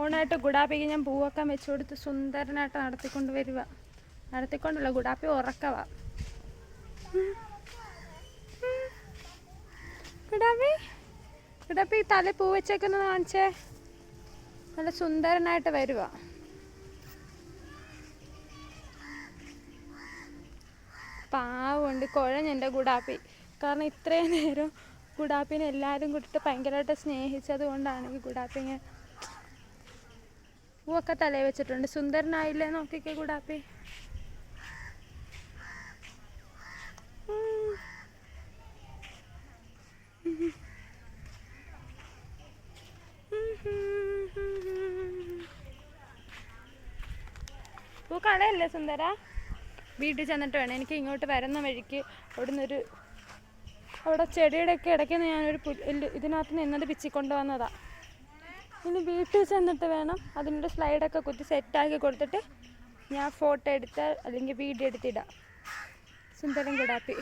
ഓണായിട്ട് ഗുഡാപ്പിക്ക് ഞാൻ പൂവൊക്കെ വെച്ചു കൊടുത്ത് സുന്ദരനായിട്ട് നടത്തിക്കൊണ്ട് വരിക നടത്തിക്കൊണ്ടല്ല ഗുഡാപ്പി ഉറക്കവാ. ഗുഡാപ്പി ഗുഡാപ്പി തല പൂ വെച്ചേക്കുന്നത് കാണിച്ചേ. നല്ല സുന്ദരനായിട്ട് വരുക പാവമുണ്ട് കുഴഞ്ഞെന്റെ ഗുഡാപ്പി. കാരണം ഇത്രയും നേരം ഗുഡാപ്പിനെ എല്ലാവരും കൂട്ടിട്ട് ഭയങ്കരമായിട്ട് സ്നേഹിച്ചത് കൊണ്ടാണ് ഈ ഗുഡാപ്പി ഇങ്ങനെ പൂവൊക്കെ തലയിൽ വെച്ചിട്ടുണ്ട്. സുന്ദരനായില്ലേ? നോക്കിക്കേ കൂടാപ്പി. പൂ കളയല്ലേ സുന്ദര? വീട്ടിൽ ചെന്നിട്ട് വേണം. എനിക്ക് ഇങ്ങോട്ട് വരുന്ന വഴിക്ക് അവിടുന്ന് ഒരു അവിടെ ചെടിയുടെ ഒക്കെ ഇടയ്ക്ക് ഞാനൊരു ഇതിനകത്ത് നിന്നത് പിച്ചിക്കൊണ്ട് വന്നതാ ഇനി വീട്ടിൽ ചെന്നിട്ട് വേണം. അതിന്റെ സ്ലൈഡൊക്കെ കുത്തി സെറ്റാക്കി കൊടുത്തിട്ട് ഞാൻ ഫോട്ടോ എടുത്ത് അല്ലെങ്കിൽ വീഡിയോ എടുത്തിടാം സുന്ദരം ഗുഡാപ്പി